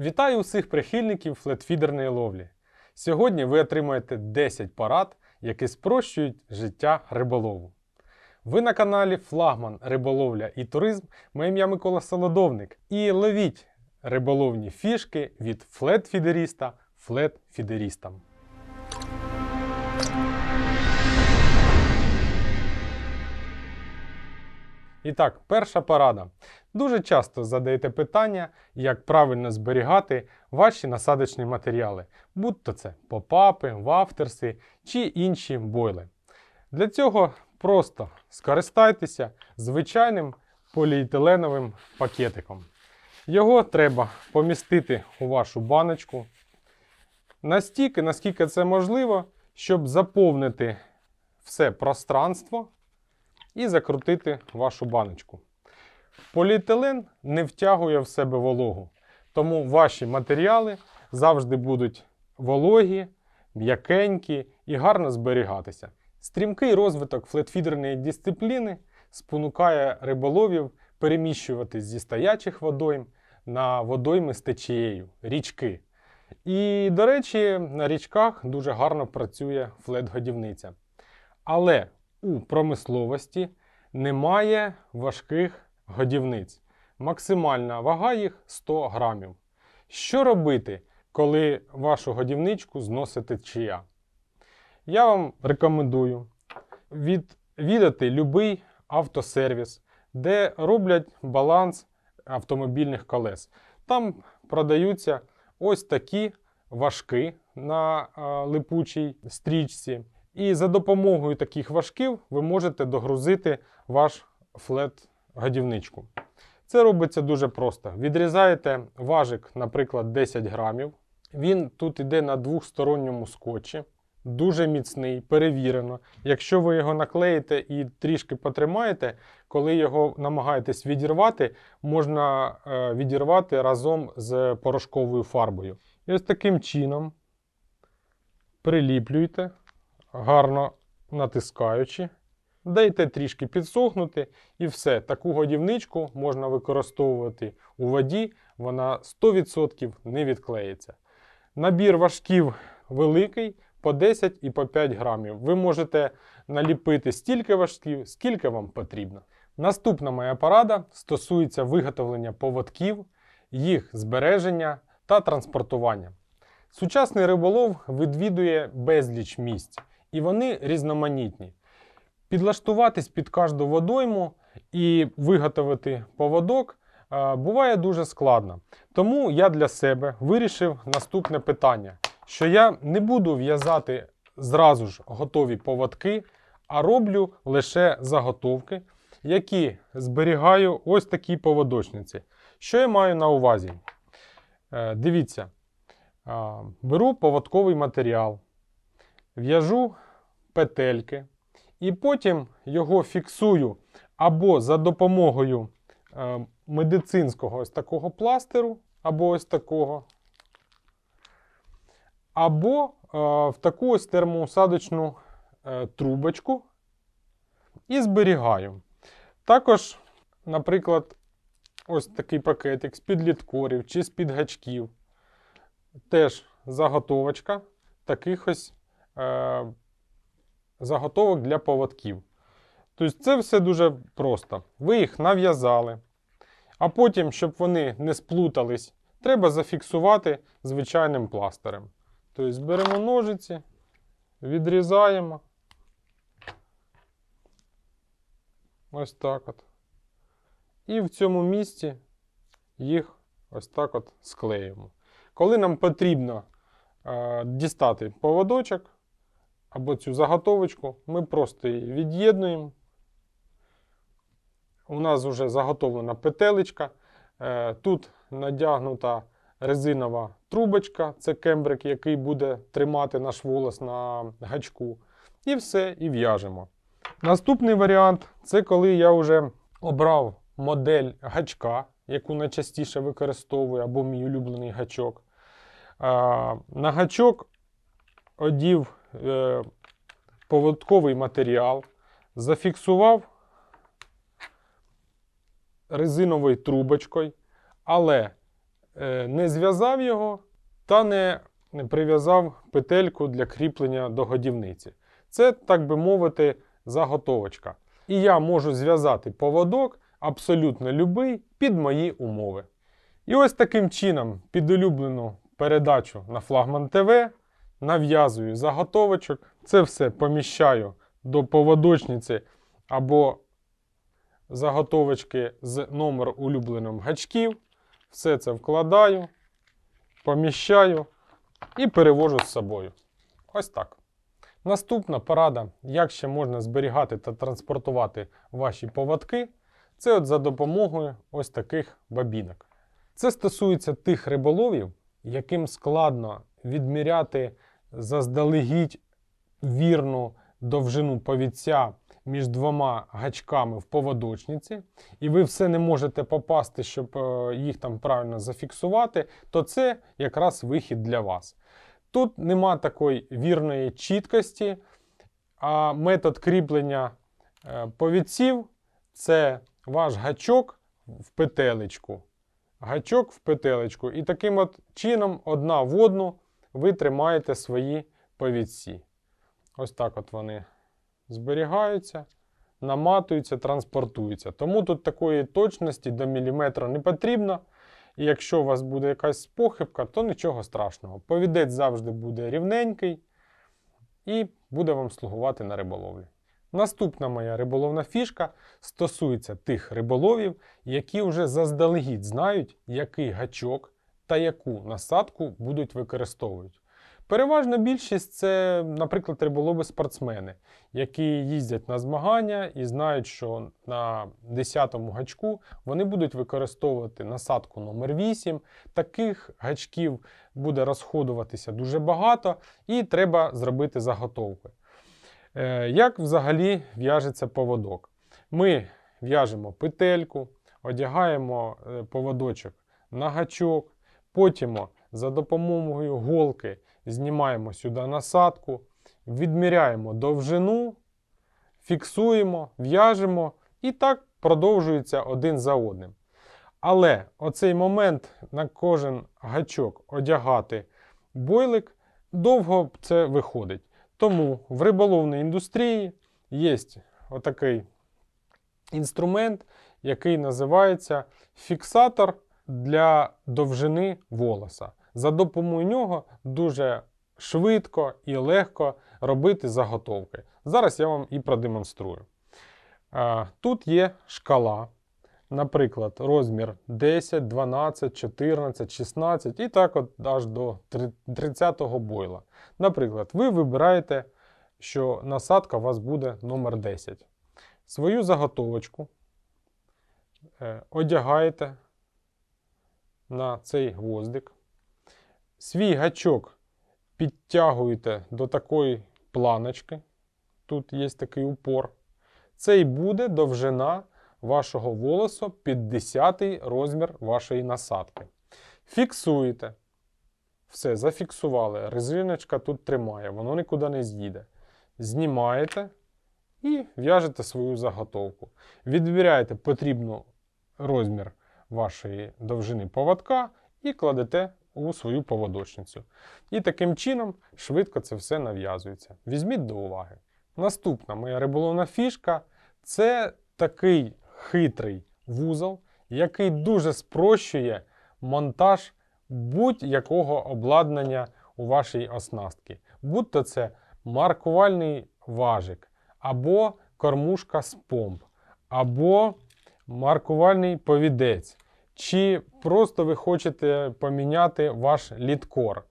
Вітаю усіх прихильників флетфідерної ловлі. Сьогодні ви отримаєте 10 порад, які спрощують життя риболову. Ви на каналі Флагман Риболовля і Туризм. Моє ім'я Микола Солодовник. І ловіть риболовні фішки від флетфідеріста флетфідерістам. І так, перша порада. Дуже часто задаєте питання, як правильно зберігати ваші насадочні матеріали, будь то це попапи, вафтерси чи інші бойли. Для цього просто скористайтеся звичайним поліетиленовим пакетиком. Його треба помістити у вашу баночку настільки, наскільки це можливо, щоб заповнити все пространство і закрутити вашу баночку. Поліетилен не втягує в себе вологу, тому ваші матеріали завжди будуть вологі, м'якенькі і гарно зберігатися. Стрімкий розвиток флетфідерної дисципліни спонукає риболовів переміщуватись зі стоячих водойм на водойми з течією, річки. І, до речі, на річках дуже гарно працює флет-годівниця. Але у промисловості немає важких годівниць. Максимальна вага їх 100 грамів. Що робити, коли вашу годівничку зносите чия? Я вам рекомендую відвідати будь-який автосервіс, де роблять баланс автомобільних колес. Там продаються ось такі важки на липучій стрічці. І за допомогою таких важків ви можете догрузити ваш флет-годівничку. Це робиться дуже просто. Відрізаєте важик, наприклад, 10 грамів. Він тут йде на двохсторонньому скотчі. Дуже міцний, перевірено. Якщо ви його наклеїте і трішки потримаєте, коли його намагаєтесь відірвати, можна е, відірвати разом з порошковою фарбою. І ось таким чином приліплюйте, гарно натискаючи, дайте трішки підсохнути, і все. Таку годівничку можна використовувати у воді, вона 100% не відклеїться. Набір важків великий по 10 і по 5 грамів. Ви можете наліпити стільки важків, скільки вам потрібно. Наступна моя порада стосується виготовлення поводків, їх збереження та транспортування. Сучасний риболов відвідує безліч місць, і вони різноманітні. Підлаштуватись під кожну водойму і виготовити поводок е, буває дуже складно. Тому я для себе вирішив наступне питання: що я не буду в'язати зразу ж готові поводки, а роблю лише заготовки, які зберігаю ось такі поводочниці. Що я маю на увазі? Е, Дивіться, е, беру поводковий матеріал, в'яжу петельки. І потім його фіксую або за допомогою е, медицинського ось такого пластеру, або ось такого, або е, в таку ось термоусадочну е, трубочку і зберігаю. Також, наприклад, ось такий пакетик з-під літкорів чи з-під гачків. Теж заготовочка таких ось. Е, заготовок для поводків. Тобто це все дуже просто. Ви їх нав'язали. А потім, щоб вони не сплутались, треба зафіксувати звичайним пластирем. Тобто беремо ножиці, відрізаємо. Ось так от. І в цьому місці їх ось так от склеїмо. Коли нам потрібно е, дістати поводочок, або цю заготовочку, ми просто її від'єднуємо. У нас вже заготовлена петелечка. Е, Тут надягнута резинова трубочка, це кембрик, який буде тримати наш волос на гачку. І все, і в'яжемо. Наступний варіант це коли я вже обрав модель гачка, яку найчастіше використовую, або мій улюблений гачок. Е, На гачок одів е, поводковий матеріал, зафіксував резиновою трубочкою, але е, не зв'язав його та не прив'язав петельку для кріплення до годівниці. Це, так би мовити, заготовочка. І я можу зв'язати поводок абсолютно любий під мої умови. І ось таким чином під улюблену передачу на флагман ТВ нав'язую заготовочок. Це все поміщаю до поводочниці або заготовочки з номер улюбленим гачків. Все це вкладаю, поміщаю і перевожу з собою. Ось так. Наступна порада, як ще можна зберігати та транспортувати ваші поводки, це от за допомогою ось таких бабінок. Це стосується тих риболовів, яким складно відміряти заздалегідь вірну довжину повідця між двома гачками в поводочниці, і ви все не можете попасти, щоб е, їх там правильно зафіксувати, то це якраз вихід для вас. Тут нема такої вірної чіткості, а метод кріплення е, повідців це ваш гачок в петелечку. Гачок в петелечку. І таким от чином, одна в одну, ви тримаєте свої повідці. Ось так от вони зберігаються, наматуються, транспортуються. Тому тут такої точності до міліметра не потрібно. І якщо у вас буде якась похибка, то нічого страшного. Повідець завжди буде рівненький і буде вам слугувати на риболовлі. Наступна моя риболовна фішка стосується тих риболовів, які вже заздалегідь знають, який гачок та яку насадку будуть використовувати. Переважна більшість це, наприклад, риболови-спортсмени, які їздять на змагання і знають, що на 10-му гачку вони будуть використовувати насадку номер 8 Таких гачків буде розходуватися дуже багато, і треба зробити заготовки. Е, Як взагалі в'яжеться поводок? Ми в'яжемо петельку, одягаємо е, поводочок на гачок, потім за допомогою голки знімаємо сюди насадку, відміряємо довжину, фіксуємо, в'яжемо і так продовжується один за одним. Але оцей момент на кожен гачок одягати бойлик довго це виходить. Тому в риболовній індустрії є отакий інструмент, який називається фіксатор для довжини волоса. За допомогою нього дуже швидко і легко робити заготовки. Зараз я вам і продемонструю. Тут є шкала, наприклад, розмір 10, 12, 14, 16 і так от аж до 30-го бойла. Наприклад, ви вибираєте, що насадка у вас буде номер 10. Свою заготовочку е, одягаєте на цей гвоздик. Свій гачок підтягуєте до такої планочки. Тут є такий упор. Це і буде довжина вашого волосу під 10 розмір вашої насадки. Фіксуєте. Все, зафіксували. Резиночка тут тримає, воно нікуди не з'їде. Знімаєте і в'яжете свою заготовку. Відміряєте потрібну розмір вашої довжини поводка і кладете у свою поводочницю. І таким чином швидко це все нав'язується. Візьміть до уваги. Наступна моя риболовна фішка це такий хитрий вузол, який дуже спрощує монтаж будь-якого обладнання у вашій оснастці. Будь-то це маркувальний важик, або кормушка з помп, або маркувальний повідець, чи просто ви хочете поміняти ваш літкор.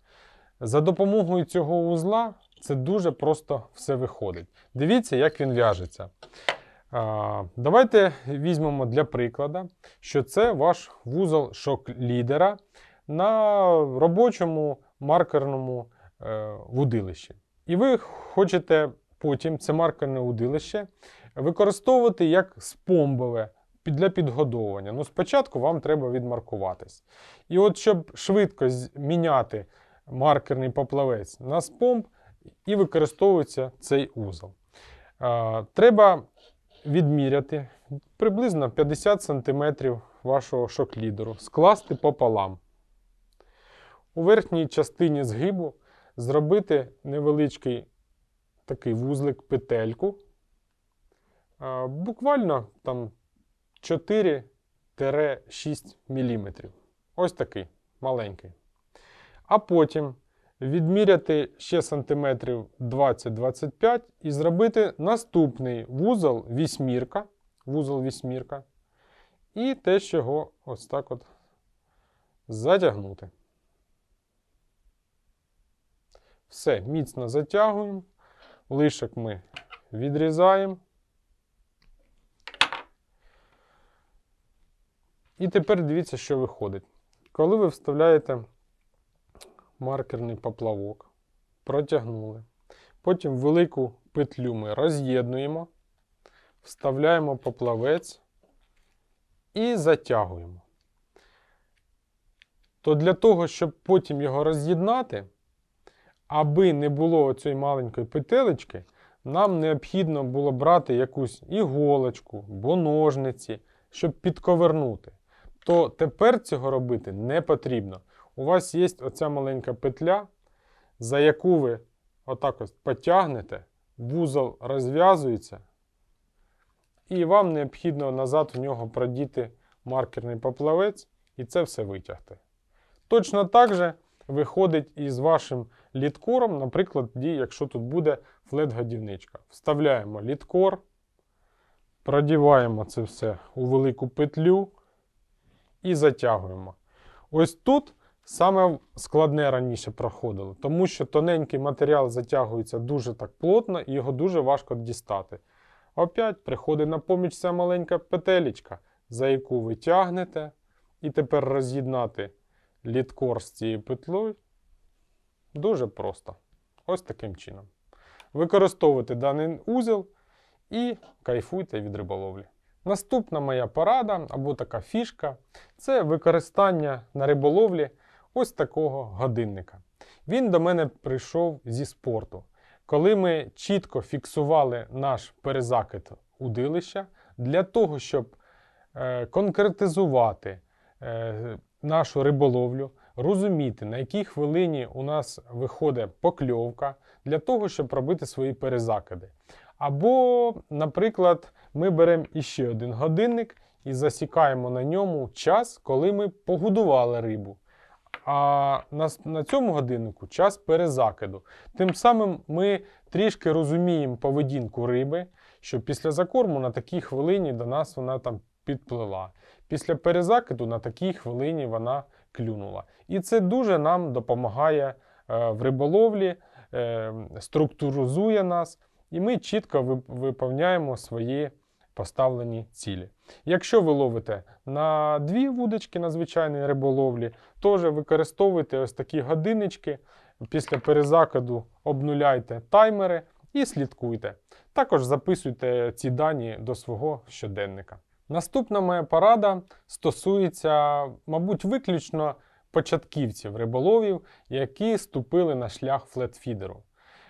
За допомогою цього вузла це дуже просто все виходить. Дивіться, як він в'яжеться. Давайте візьмемо для прикладу, що це ваш вузол шок лідера на робочому маркерному е, вудилищі. І ви хочете потім це маркерне удилище використовувати як спомбове для підгодовування. Ну, спочатку вам треба відмаркуватись. І от щоб швидко зміняти маркерний поплавець на спомб, і використовується цей узол. А, треба відміряти приблизно 50 см вашого шок-лідеру, скласти пополам. у верхній частині згибу зробити невеличкий такий вузлик петельку. Буквально там 4-6 мм. Ось такий маленький. А потім відміряти ще сантиметрів 20-25 і зробити наступний вузол вісьмірка. Вузол вісьмірка. І теж його ось так от затягнути. Все, міцно затягуємо. Лишок ми відрізаємо. І тепер дивіться, що виходить. Коли ви вставляєте маркерний поплавок, протягнули. Потім велику петлю ми роз'єднуємо, вставляємо поплавець і затягуємо. То для того, щоб потім його роз'єднати, аби не було цієї маленької петелечки, нам необхідно було брати якусь іголочку або ножниці, щоб підковернути. То тепер цього робити не потрібно. У вас є оця маленька петля, за яку ви отак ось потягнете, вузол розв'язується, і вам необхідно назад в нього продіти маркерний поплавець і це все витягти. Точно так же виходить і з вашим літкором, наприклад, якщо тут буде флет-годівничка. Вставляємо літкор, продіваємо це все у велику петлю і затягуємо. Ось тут саме складне раніше проходило, тому що тоненький матеріал затягується дуже так плотно і його дуже важко дістати. Опять приходить на поміч ця маленька петелечка, за яку ви тягнете, і тепер роз'єднати літкор з цією петлею дуже просто. Ось таким чином. Використовуйте даний узел і кайфуйте від риболовлі. Наступна моя порада або така фішка це використання на риболовлі ось такого годинника. Він до мене прийшов зі спорту. Коли ми чітко фіксували наш перезакид удилища для того, щоб е, конкретизувати е, нашу риболовлю, розуміти, на якій хвилині у нас виходить покльовка, для того, щоб робити свої перезакиди. Або, наприклад, ми беремо іще один годинник і засікаємо на ньому час, коли ми погодували рибу. А на, на цьому годиннику час перезакиду. Тим самим ми трішки розуміємо поведінку риби, що після закорму на такій хвилині до нас вона там підплила. Після перезакиду на такій хвилині вона клюнула. І це дуже нам допомагає е, в риболовлі, е, структуризує нас, і ми чітко виповняємо свої поставлені цілі. Якщо ви ловите на дві вудочки на звичайній риболовлі, теж використовуйте ось такі годиннички. Після перезакиду обнуляйте таймери і слідкуйте. Також записуйте ці дані до свого щоденника. Наступна моя порада стосується, мабуть, виключно початківців риболовів, які ступили на шлях флетфідеру.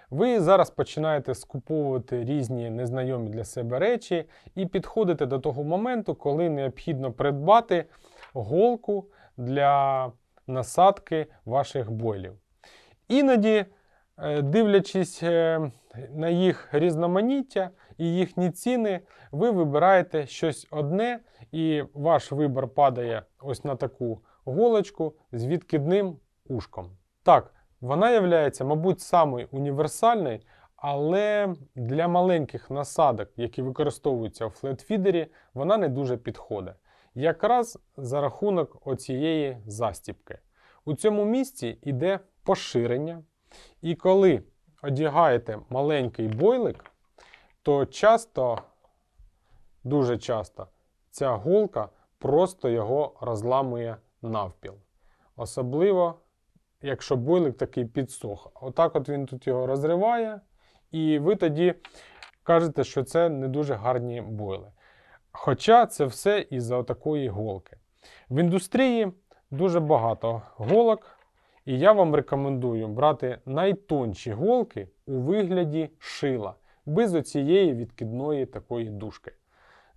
Ви зараз починаєте скуповувати різні незнайомі для себе речі і підходите до того моменту, коли необхідно придбати голку для насадки ваших бойлів. Іноді, е, дивлячись е, на їх різноманіття і їхні ціни, ви вибираєте щось одне, і ваш вибір падає ось на таку голочку з відкидним ушком. Так, вона є, мабуть, самою універсальною, але для маленьких насадок, які використовуються у флетфідері, вона не дуже підходить. Якраз за рахунок оцієї застіпки. У цьому місці йде поширення, і коли одягаєте маленький бойлик, то часто, дуже часто, ця голка просто його розламує навпіл. Особливо, якщо бойлик такий підсох. Отак от він тут його розриває, і ви тоді кажете, що це не дуже гарні бойли. Хоча це все із-за такої голки. В індустрії дуже багато голок, і я вам рекомендую брати найтонші голки у вигляді шила, без оцієї відкидної такої дужки.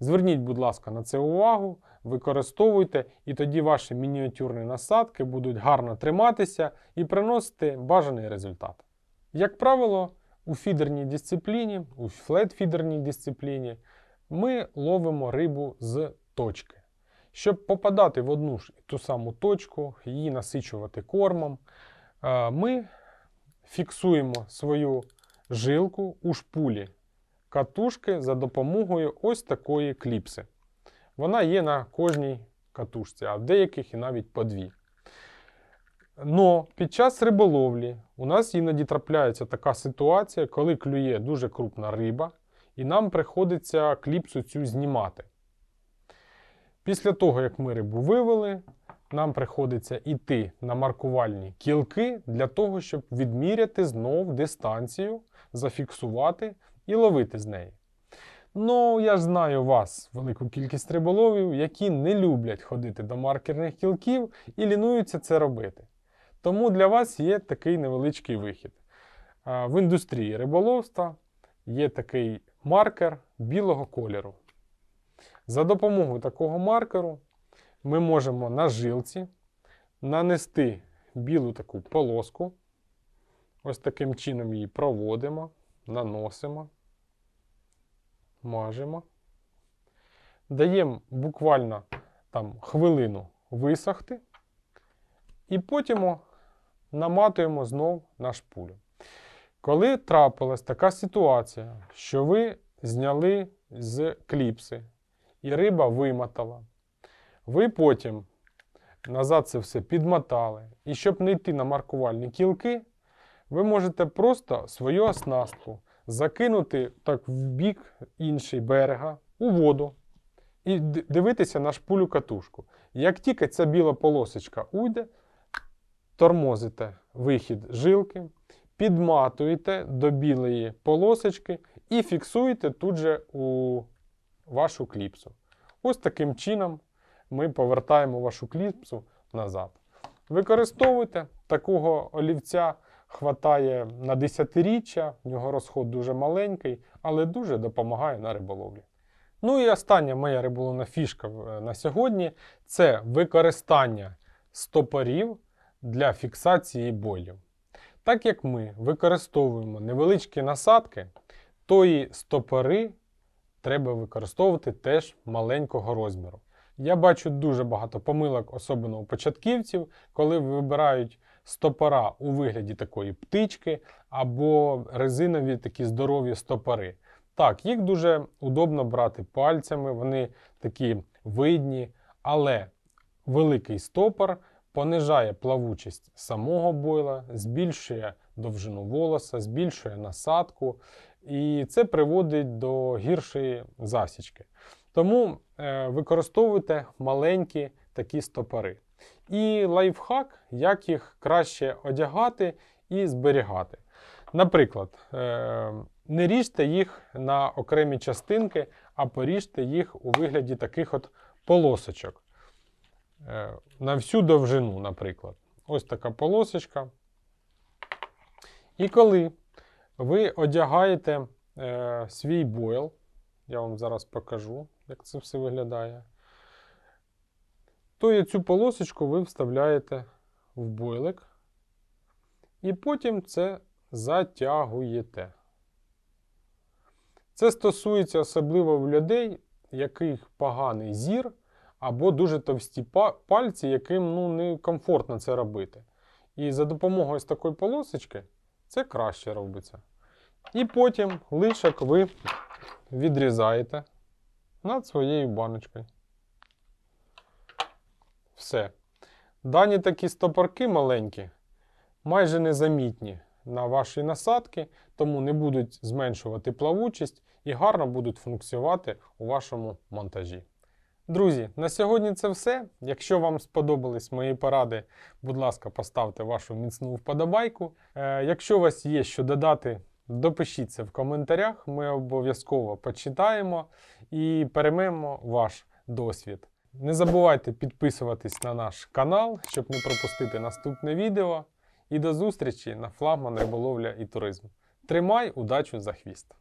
Зверніть, будь ласка, на це увагу. Використовуйте, і тоді ваші мініатюрні насадки будуть гарно триматися і приносити бажаний результат. Як правило, у фідерній дисципліні, у флетфідерній дисципліні ми ловимо рибу з точки. Щоб попадати в одну ж ту саму точку, її насичувати кормом, е, ми фіксуємо свою жилку у шпулі катушки за допомогою ось такої кліпси. Вона є на кожній катушці, а в деяких і навіть по дві. Но під час риболовлі у нас іноді трапляється така ситуація, коли клює дуже крупна риба, і нам приходиться кліпсу цю знімати. Після того, як ми рибу вивели, нам приходиться йти на маркувальні кілки для того, щоб відміряти знов дистанцію, зафіксувати і ловити з неї. Ну, я ж знаю вас, велику кількість риболовів, які не люблять ходити до маркерних кілків і лінуються це робити. Тому для вас є такий невеличкий вихід. В індустрії риболовства є такий маркер білого кольору. За допомогою такого маркеру ми можемо на жилці нанести білу таку полоску. Ось таким чином її проводимо, наносимо, мажемо. Даємо буквально там хвилину висохти. І потім наматуємо знов на шпулю. Коли трапилась така ситуація, що ви зняли з кліпси і риба вимотала, ви потім назад це все підмотали. І щоб не йти на маркувальні кілки, ви можете просто свою оснастку закинути так в бік інший берега у воду і дивитися на шпулю катушку. Як тільки ця біла полосочка уйде, тормозите вихід жилки, підматуєте до білої полосочки і фіксуєте тут же у вашу кліпсу. Ось таким чином ми повертаємо вашу кліпсу назад. Використовуйте такого олівця. Хватає на десятиріччя, в нього розход дуже маленький, але дуже допомагає на риболовлі. Ну і остання моя риболовна фішка е, на сьогодні це використання стопорів для фіксації бойлів. Так як ми використовуємо невеличкі насадки, то і стопори треба використовувати теж маленького розміру. Я бачу дуже багато помилок, особливо у початківців, коли вибирають стопора у вигляді такої птички або резинові такі здорові стопори. Так, їх дуже удобно брати пальцями, вони такі видні, але великий стопор понижає плавучість самого бойла, збільшує довжину волоса, збільшує насадку, і це приводить до гіршої засічки. Тому е, використовуйте маленькі такі стопори. І лайфхак, як їх краще одягати і зберігати. Наприклад, е, не ріжте їх на окремі частинки, а поріжте їх у вигляді таких от полосочок. Е, На всю довжину, наприклад. Ось така полосочка. І коли ви одягаєте е, свій бойл, я вам зараз покажу, як це все виглядає то цю полосочку ви вставляєте в бойлик. І потім це затягуєте. Це стосується особливо в людей, яких поганий зір, або дуже товсті пальці, яким ну, не комфортно це робити. І за допомогою ось такої полосочки це краще робиться. І потім лишок ви відрізаєте над своєю баночкою. Все. Дані такі стопорки маленькі, майже незамітні на ваші насадки, тому не будуть зменшувати плавучість і гарно будуть функціонувати у вашому монтажі. Друзі, на сьогодні це все. Якщо вам сподобались мої поради, будь ласка, поставте вашу міцну вподобайку. Е, якщо у вас є що додати, допишіться в коментарях. Ми обов'язково почитаємо і переймемо ваш досвід. Не забувайте підписуватись на наш канал, щоб не пропустити наступне відео. І до зустрічі на флагман риболовля і туризм. Тримай удачу за хвіст!